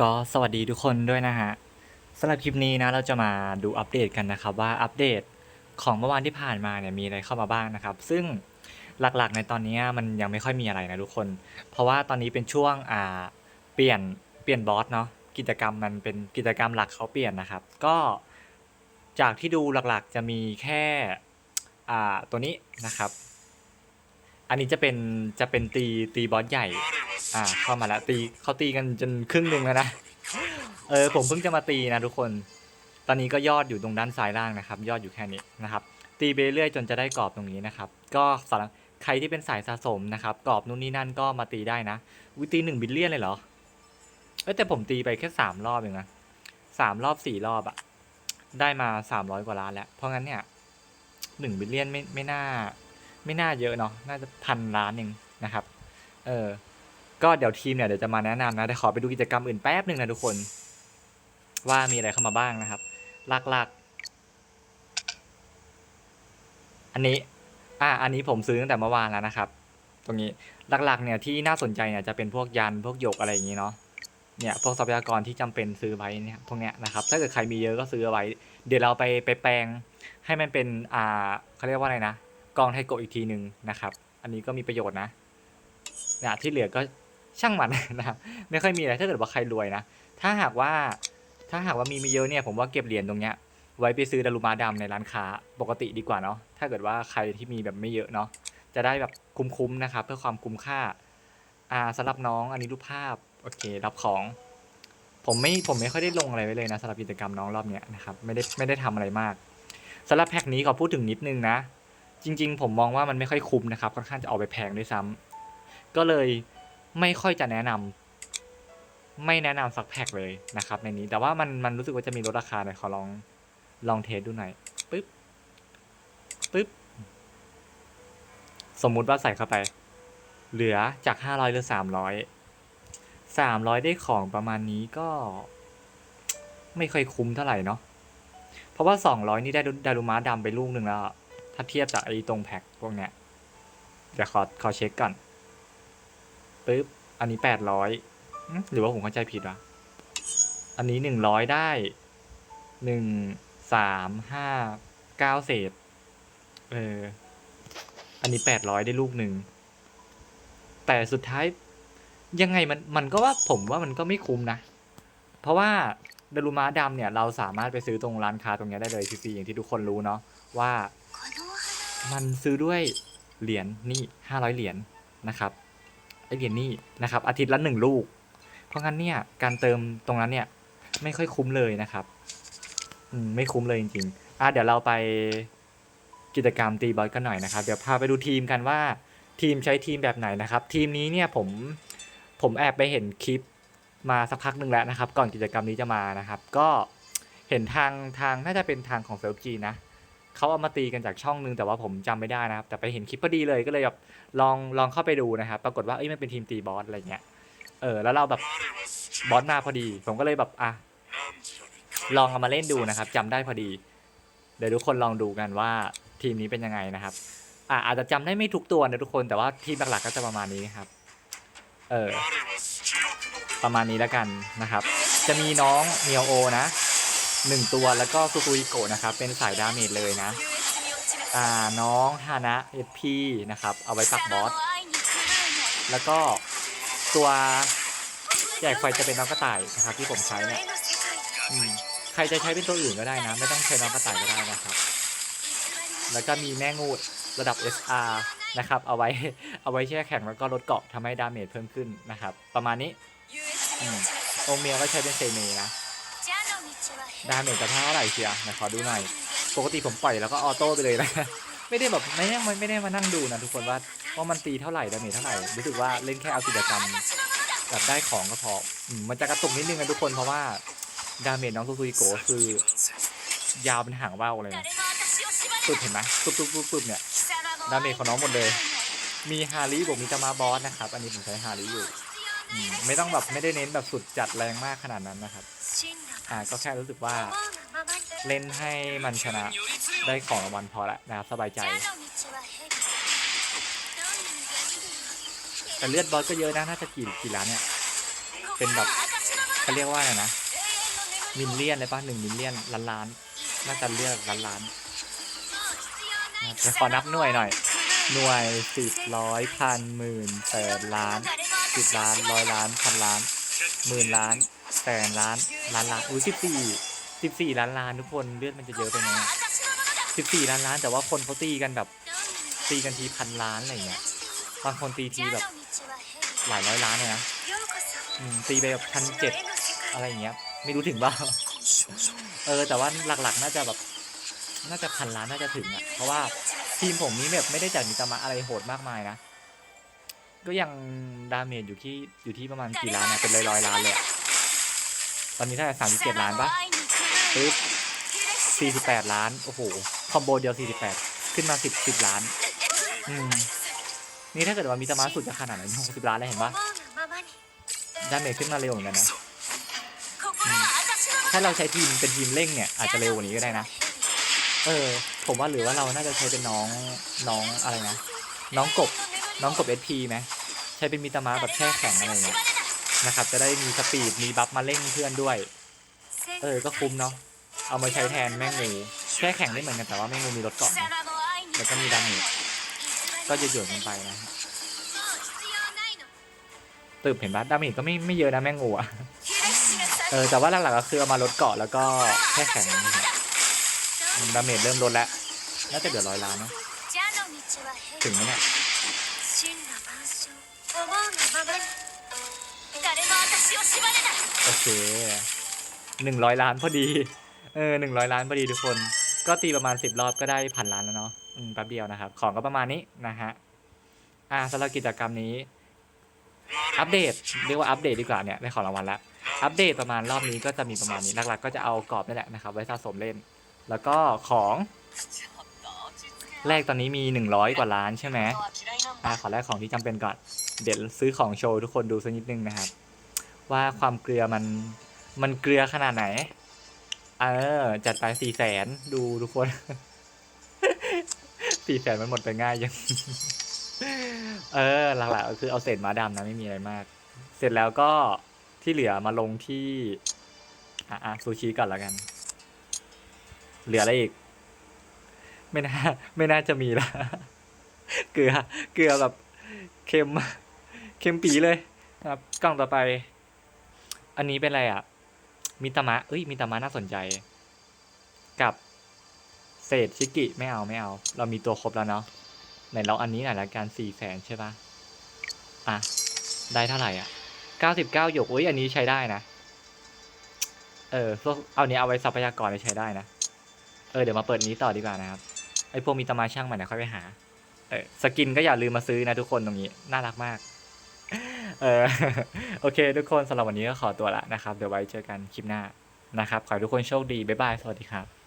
ก็สวัสดีทุกคนด้วยนะฮะสำหรับคลิปนี้นะเราจะมาดูอัปเดตกันนะครับว่าอัปเดตของเมื่อวานที่ผ่านมาเนี่ยมีอะไรเข้ามาบ้างนะครับ ซึ่งหลักๆในตอนนี้มันยังไม่ค่อยมีอะไรนะทุกคน เพราะว่าตอนนี้เป็นช่วงอ่าเปลี่ยนเปลี่ยนบอสเนาะกิจกรรมมันเป็นกิจกรรมหลักเขาเปลี่ยนนะครับ ก็จากที่ดูหลักๆจะมีแค่อ่าตัวนี้นะครับ อันนี้จะเป็นจะเป็นตีตีบอสใหญ่ อ่า เข้ามาแล้วตีเขาตีกันจนครึ่งหนึ่งแล้วนะ เออผมเพิ่งจะมาตีนะทุกคน ตอนนี้ก็ยอดอยู่ตรงด้านซ้ายล่างนะครับ ยอดอยู่แค่นี้นะครับ ตีไปเรื่อยจนจะได้กรอบตรงนี้นะครับ ก็สำหรับใครที่เป็นสายสะสมนะครับ กรอบนู่นนี่นั่นก็มาตีได้นะวิตีหนึ่งบิลเลียนเลยเหรอ เอ้ยแต่ผมตีไปแค่สามรอบเองนะสามรอบสี่รอบอะได้มาสามร้อยกว่าล้านแล้ว เพราะงั้นเนี่ยหนึ่งบิลเลียนไม่ไม่น่า ไม่น่าเยอะเนาะ น่าจะพันล้านเองนะครับ เออ ก็เดี๋ยวทีมเนี่ยเดี๋ยวจะมาแนะนำนะแต่ขอไปดูกิจกรรมอื่นแป๊บหนึ่งนะทุกคน ว่ามีอะไรเข้ามาบ้างนะครับ หลักๆ อันนี้ อ่า อันนี้ผมซื้อตั้งแต่เมื่อวานแล้วนะครับ ตรงนี้หลักๆ เนี่ยที่น่าสนใจเนี่ยจะเป็นพวกยันพวกหยกอะไรอย่างนี้เนาะเนี่ยพวกทรัพยากรที่จำเป็นซื้อไว้เนี่ยพวกเนี้ยนะครับถ้าเกิดใครมีเยอะก็ซื้อเอาไว้ เดี๋ยวเราไปไปแปลงให้มันเป็นอ่าเขาเรียกว่าอะไรนะกองไทโกอีกทีหนึ่งนะครับ อันนี้ก็มีประโยชน์นะเนี่ยที่เหลือก็ ช่างมันนะครับไม่ค่อยมีอะไรถ้าเกิดว่าใครรวยนะถ้าหากว่าถ้าหากว่ามีมีเยอะเนี่ยผมว่าเก็บเหรียญตรงเนี้ยไว้ไปซื้อดารุมาดำในร้านค้าปกติดีกว่าเนาะถ้าเกิดว่าใครที่มีแบบไม่เยอะเนาะจะได้แบบคุ้มๆนะครับเพื่อความคุ้มค่าอ่าสำหรับน้องอันนี้รูปภาพโอเครับของ ผมไม่ผมไม่ค่อยได้ลงอะไรไว้เลยนะสำหรับกิจกรรมน้องรอบเนี้ยนะครับไม่ได้ไม่ได้ทำอะไรมากสำหรับแพ็กนี้ขอพูดถึงนิดนึงนะ จริง ๆ ผมมองว่ามันไม่ค่อยคุ้มนะครับค่อนข้างจะออกไปแพงด้วยซ้ำก็เลย ไม่ค่อยจะแนะนำไม่แนะนำสักแพ็กเลยนะครับ ในนี้แต่ว่ามันมันรู้สึกว่าจะมีลดราคาหน่อยขอลองลองเทสดูหน่อยปึ๊บปึ๊บสมมุติว่าใส่เข้าไป เหลือจากห้าร้อยเหลือสามร้อยสามร้อยได้ของประมาณนี้ก็ ไม่ค่อยคุ้มเท่าไหร่เนาะเพราะว่าสองร้อยนี่ได้ดารุมาดำไปลูกหนึ่งแล้ว ถ้าเทียบจากไอ้ตรงแพ็คพวกเนี้ยเดี๋ยวขอขอเช็คก่อน ปึ๊บ อันนี้แปดร้อยหรือว่าผมเข้าใจผิดวะ อันนี้หนึ่งร้อยได้หนึ่งสามห้าเก้าเศษ เออ อันนี้แปดร้อยได้ลูกหนึ่ง แต่สุดท้ายยังไงมันมันก็ว่าผมว่ามันก็ไม่คุ้มนะ เพราะว่าดารุมาดำเนี่ยเราสามารถไปซื้อตรงร้านค้าตรงเนี้ยได้เลยฟรีๆอย่างที่ทุกคนรู้เนาะว่ามันซื้อด้วยเหรียญนี่ห้าร้อยเหรียญนะครับไอเหรียญนี่นะครับอาทิตย์ละหนึ่งลูก เพราะงั้นเนี่ยการเติมตรงนั้นเนี่ยไม่ค่อยคุ้มเลยนะครับอืมไม่คุ้มเลยจริงๆอะเดี๋ยวเราไปกิจกรรมตีบอลกันหน่อยนะครับ เดี๋ยวพาไปดูทีมกันว่าทีมใช้ทีมแบบไหนนะครับ ทีมนี้เนี่ยผมผมแอบไปเห็นคลิปมาสักพักหนึ่งแล้วนะครับ ก่อนกิจกรรมนี้จะมานะครับ ก็เห็นทางทางน่าจะเป็นทางของเซิร์ฟจีนะ เขาเอามาตีกันจากช่องนึงแต่ว่าผมจำไม่ได้นะครับ แต่ไปเห็นคลิปพอดีเลยก็เลยแบบลองลองเข้าไปดูนะครับ ปรากฏว่าเอ้ยมันเป็นทีมตีบอสอะไรเงี้ยเออแล้วเราแบบบอสมาพอดี ผมก็เลยแบบอะลองเอามาเล่นดูนะครับจำได้พอดี เดี๋ยวทุกคนลองดูกันว่าทีมนี้เป็นยังไงนะครับอ่าอาจจะจำได้ไม่ทุกตัวนะทุกคนแต่ว่าทีมหลักๆก็จะประมาณนี้ครับ เออประมาณนี้แล้วกันนะครับ จะมีน้องเมียวโอนะ หนึ่งตัวแล้วก็ซูซูอิโกะนะครับ เป็นสายดาเมจเลยนะ อ่าน้องฮานะเอพีนะครับ เอาไว้ปักบอส แล้วก็ตัวแจกไฟจะเป็นน้องกระต่ายนะครับ ที่ผมใช้เนี่ยใครจะใช้เป็นตัวอื่นก็ได้นะ ไม่ต้องใช้น้องกระต่ายก็ได้นะครับ แล้วก็มีแม่งูดระดับ SR นะครับ เอาไว้เอาไว้แช่แข็งแล้วก็ลดเกาะทำให้ดาเมจเพิ่มขึ้นนะครับ ประมาณนี้อองเมียก็ใช้เป็นเซเมนะ ดาเมจจะเท่าไหร่เชียร์นะขอดูหน่อย ปกติผมปล่อยแล้วก็ออโต้ไปเลยนะ ไม่ได้แบบไม่ได้ไม่ได้มานั่งดูนะทุกคนว่าว่ามันตีเท่าไหร่ดาเมจเท่าไหร่ รู้สึกว่าเล่นแค่เอากิจกรรมแบบได้ของก็พอมันจะกระตุกนิดนึงนะทุกคนเพราะว่าดาเมจน้องซูซูอิโกะคือ ยาวเป็นหางว่าวเลยนะตุดเห็นไหมตุ๊บตุ๊บตุ๊บตุ๊บเนี่ย ดาเมจของน้องหมดเลย มีฮาริบอกมีตามาบอสนะครับ อันนี้ผมใช้ฮาริอยู่ ไม่ต้องแบบไม่ได้เน้นแบบสุดจัดแรงมากขนาดนั้นนะครับ อ่าก็แค่รู้สึกว่าเล่นให้มันชนะได้ของรางวัลพอละนะครับสบายใจ แต่เลือดบอสก็เยอะนะน่าจะกี่กี่ล้านเนี่ยเป็นแบบเขาเรียกว่าอะไรนะมิลเลียนเลยปะหนึ่งมิลเลียนล้านล้านน่าจะเรียกล้านล้านจะขอนับหน่วยหน่อย หน่วยสิบร้อยพันหมื่นแสนล้านสิบล้านร้อยล้านพันล้านหมื่นล้านแสนล้านล้านล้านอุ้ยสิบสี่สิบสี่ล้านล้านทุกคนเลือดมันจะเยอะไปไหมสิบสี่ล้านล้านแต่ว่าคนเขาตีกันแบบ ตีกันทีพันล้านอะไรเงี้ยบางคนตีทีแบบหลายร้อยล้านเลยนะตีไปแบบพันเจ็ดอะไรเงี้ย ไม่รู้ถึงบ้างเออแต่ว่าหลักๆน่าจะแบบน่าจะพันล้านน่าจะถึงอะเพราะว่า ทีมผมนี้แบบไม่ได้จัดมิตามะอะไรโหดมากมายนะ ก็ยังดาเมจอยู่ที่อยู่ที่ประมาณกี่ล้านนะเป็นร้อยร้อยๆล้านเลยอะตอนนี้เท่าสามสิบเจ็ดล้านปะปึ๊บสี่สิบแปดล้าน โอ้โห คอมโบเดียวสี่สิบแปดขึ้นมาสิบสิบล้าน อืม นี่ถ้าเกิดว่ามิตามะสุดจะขนาดไหนหกสิบล้านเลยเห็นปะดาเมจขึ้นมาเร็วเหมือนกันนะ ถ้าเราใช้ทีมเป็นทีมเร่งเนี่ยอาจจะเร็วกว่านี้ก็ได้นะ เออ ผมว่าหรือว่าเราน่าจะใช้เป็นน้องน้องอะไรนะน้องกบน้องกบเอสพีไหมใช้เป็นมิตามาแบบแช่แข็งอะไรเงี้ยนะครับ จะได้มีสปีดมีบัฟมาเร่งเพื่อนด้วย เออก็คุ้มเนาะเอามาใช้แทนแม่งูแช่แข็งได้เหมือนกันแต่ว่าแม่งูมีรถเกาะแล้วก็มีดาเมจก็จะหย่นกันไปนะฮะตึบเห็นปะดาเมจก็ไม่ไม่เยอะนะแม่งูอะเออแต่ว่าหลักๆก็คือเอามาลดเกาะแล้วก็แค่แข็งนะครับ ดาเมจเริ่มลดแล้ว น่าจะเหลือร้อยล้านเนาะถึงไหมเนี่ยโอเคหนึ่งร้อยล้านพอดี เออหนึ่งร้อยล้านพอดีทุกคน ก็ตีประมาณสิบรอบก็ได้พันล้านแล้วเนาะอืมแป๊บเดียวนะครับ ของก็ประมาณนี้นะฮะ อ่าสำหรับกิจกรรมนี้ อัปเดต เรียกว่าอัปเดตดีกว่าเนี่ยได้ของรางวัลแล้ว อัปเดตประมาณรอบนี้ก็จะมีประมาณนี้ หลักๆก็จะเอากรอบนี่แหละนะครับ ไว้สะสมเล่น แล้วก็ของแรกตอนนี้มีหนึ่งร้อยกว่าล้านใช่ไหมอ่าขอแรกของที่จำเป็นก่อน เดี๋ยวซื้อของโชว์ทุกคนดูสักนิดนึงนะครับ ว่าความเกลือมันมันเกลือขนาดไหน เออ จัดไปสี่แสนดูทุกคนสี่แสนมันหมดไปง่ายยัง เออ หลักๆก็คือเอาเศษม้าดำนะไม่มีอะไรมาก เสร็จแล้วก็ที่เหลือมาลงที่ อะอะซูชิก่อนแล้วกัน เหลืออะไรอีก ไม่น่า ไม่น่าจะมีละเกลือ เกลือแบบเค็ม เค็มปีเลยครับ กล่องต่อไป อันนี้เป็นอะไรอะมิตามะเอ้ยมิตามะน่าสนใจ กับเศษชิกิไม่เอาไม่เอา เรามีตัวครบแล้วเนาะไหนเราอันนี้หน่อยละกันสี่แสนใช่ปะอะ ได้เท่าไหร่อะเก้าสิบเก้าหยกอุ้ยอันนี้ใช้ได้นะ เออพวกเอาเนี้ยเอาไว้ทรัพยากรใช้ได้นะ เออเดี๋ยวมาเปิดนี้ต่อดีกว่านะครับไอพวกมีตามาช่างมันนะค่อยไปหา เออสกินก็อย่าลืมมาซื้อนะทุกคนตรงนี้น่ารักมาก เออโอเค ทุกคนสำหรับวันนี้ก็ขอตัวละนะครับ เดี๋ยวไว้เจอกันคลิปหน้านะครับขอให้ทุกคนโชคดีบ๊ายบายสวัสดีครับ